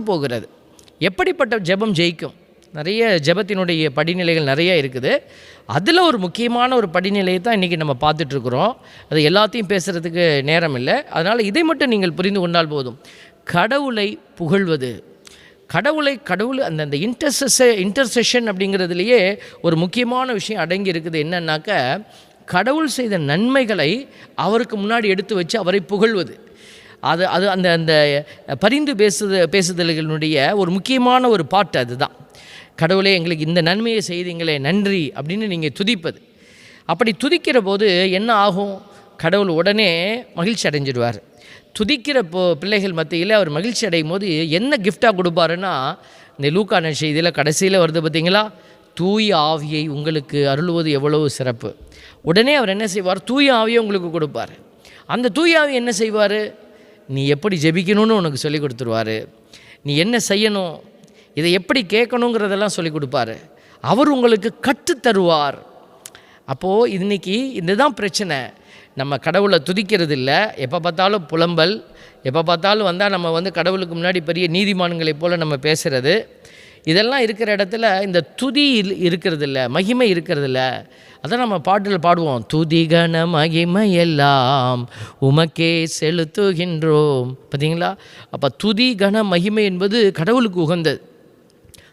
போகிறது. எப்படிப்பட்ட ஜெபம் ஜெயிக்கும்? நிறைய ஜெபத்தினுடைய படிநிலைகள் நிறைய இருக்குது. அதில் ஒரு முக்கியமான ஒரு படிநிலையை தான் இன்றைக்கி நம்ம பார்த்துட்ருக்குறோம். அது எல்லாத்தையும் பேசுகிறதுக்கு நேரம் இல்லை. அதனால் இதை மட்டும் நீங்கள் புரிந்து கொண்டால் போதும். கடவுளை புகழ்வது. கடவுளை கடவுள் அந்த அந்த இன்டர்செஷ இன்டர்செஷன் அப்படிங்கிறதுலையே ஒரு முக்கியமான விஷயம் அடங்கி இருக்குது. என்னன்னாக்க கடவுள் செய்த நன்மைகளை அவருக்கு முன்னாடி எடுத்து வச்சு அவரை புகழ்வது. அது அது அந்த அந்த பரிந்து பேசுத பேசுதல்களினுடைய ஒரு முக்கியமான ஒரு பாட்டு அதுதான். கடவுளே எங்களுக்கு இந்த நன்மையை செய்தீங்களே நன்றி அப்படின்னு நீங்கள் துதிப்பது. அப்படி துதிக்கிற போது என்ன ஆகும்? கடவுள் உடனே மகிழ்ச்சி அடைஞ்சிடுவார். துதிக்கிற போ பிள்ளைகள் மத்தியில் அவர் மகிழ்ச்சி அடையும் போது என்ன கிஃப்டாக கொடுப்பாருன்னா இந்த லூக்கான செய்தியில் கடைசியில் வருது பார்த்தீங்களா? தூய ஆவியை உங்களுக்கு அருளுவது எவ்வளவு சிறப்பு. உடனே அவர் என்ன செய்வார்? தூய ஆவியை உங்களுக்கு கொடுப்பார். அந்த தூய ஆவி என்ன செய்வார்? நீ எப்படி ஜெபிக்கணும்னு உனக்கு சொல்லிக் கொடுத்துருவாரு. நீ என்ன செய்யணும் இதை எப்படி கேட்கணுங்கிறதெல்லாம் சொல்லிக் கொடுப்பாரு. அவர் உங்களுக்கு கற்றுத் தருவார். அப்போது இன்றைக்கி இதுதான் பிரச்சனை. நம்ம கடவுளை துதிக்கிறது இல்லை எப்போ பார்த்தாலும் புலம்பல் எப்போ பார்த்தாலும் வந்தால் நம்ம வந்து கடவுளுக்கு முன்னாடி பெரிய நீதிமான்களைப் போல் நம்ம பேசுகிறது இதெல்லாம் இருக்கிற இடத்துல இந்த துதி இருக்கிறது இல்லை மகிமை இருக்கிறது இல்லை அதான் நம்ம பாட்டில் பாடுவோம். துதி கன மகிமை எல்லாம் உமக்கே செலுத்துகின்றோம். பார்த்தீங்களா? அப்போ துதி கன மகிமை என்பது கடவுளுக்கு உகந்தது.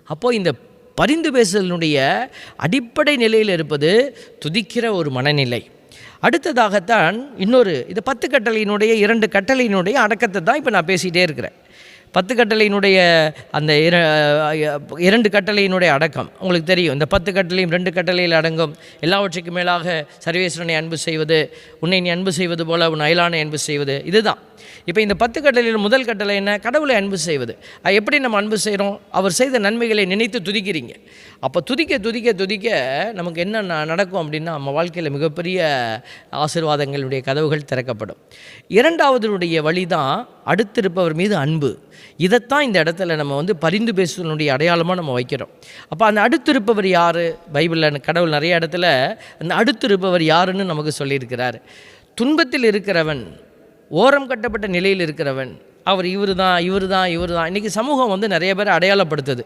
அப்போது இந்த பரிந்து பேசுதலினுடைய அடிப்படை நிலையில் இருப்பது துதிக்கிற ஒரு மனநிலை. அடுத்ததாகத்தான் இன்னொரு இது பத்து கட்டளையினுடைய இரண்டு கட்டளையினுடைய அடக்கத்தை தான் இப்போ நான் பேசிகிட்டே இருக்கிறேன். பத்து கட்டளையினுடைய அந்த இர இரண்டு கட்டளையினுடைய அடக்கம். உங்களுக்கு தெரியும் இந்த பத்து கட்டளையும் ரெண்டு கட்டளையில் அடங்கும். எல்லாவற்றுக்கும் மேலாக சர்வேஸ்வரனை அன்பு செய்வது உன்னை நீ அன்பு செய்வது போல உன் அயலானை அன்பு செய்வது இதுதான். இப்போ இந்த பத்து கட்டளையில் முதல் கட்டளை என்ன? கடவுளை அன்பு செய்வது. எப்படி நம்ம அன்பு செய்கிறோம்? அவர் செய்த நன்மைகளை நினைத்து துதிக்கிறீங்க. அப்போ துதிக்க துதிக்க துதிக்க நமக்கு என்ன ந- நடக்கும் அப்படின்னா நம்ம வாழ்க்கையில் மிகப்பெரிய ஆசீர்வாதங்களுடைய கதவுகள் திறக்கப்படும். இரண்டாவதுடைய வழி தான் அடுத்திருப்பவர் மீது அன்பு. இதைத்தான் இந்த இடத்துல நம்ம வந்து பரிந்து பேசுவதனுடைய அடையாளமாக நம்ம வைக்கிறோம். அப்போ அந்த அடுத்திருப்பவர் யார்? பைபிளில் கடவுள் நிறைய இடத்துல அந்த அடுத்திருப்பவர் யாருன்னு நமக்கு சொல்லியிருக்கிறார். துன்பத்தில் இருக்கிறவன் ஓரம் கட்டப்பட்ட நிலையில் இருக்கிறவன். அவர் இவர் தான் இவர் தான் இவர் தான் இன்றைக்கி சமூகம் வந்து நிறைய பேர் அடையாளப்படுத்துது.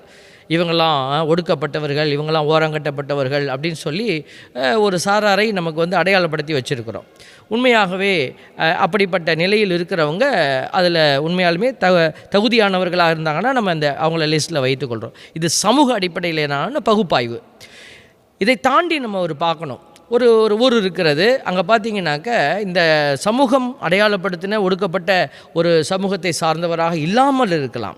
இவங்கெல்லாம் ஒடுக்கப்பட்டவர்கள் இவங்கெல்லாம் ஓரம் கட்டப்பட்டவர்கள் அப்படின்னு சொல்லி ஒரு சாராரை நமக்கு வந்து அடையாளப்படுத்தி வச்சுருக்கிறோம். உண்மையாகவே அப்படிப்பட்ட நிலையில் இருக்கிறவங்க அதில் உண்மையாலுமே தக தகுதியானவர்களாக இருந்தாங்கன்னா நம்ம அந்த அவங்கள லிஸ்ட்டில் வைத்துக்கொள்கிறோம் இது சமூக அடிப்படையிலான பகுப்பாய்வு. இதை தாண்டி நம்ம ஒரு பார்க்கணும். ஒரு ஒரு ஊர் இருக்கிறது. அங்கே பார்த்தீங்கன்னாக்க இந்த சமூகம் அடையாளப்படுத்தின ஒடுக்கப்பட்ட ஒரு சமூகத்தை சார்ந்தவராக இல்லாமல் இருக்கலாம்.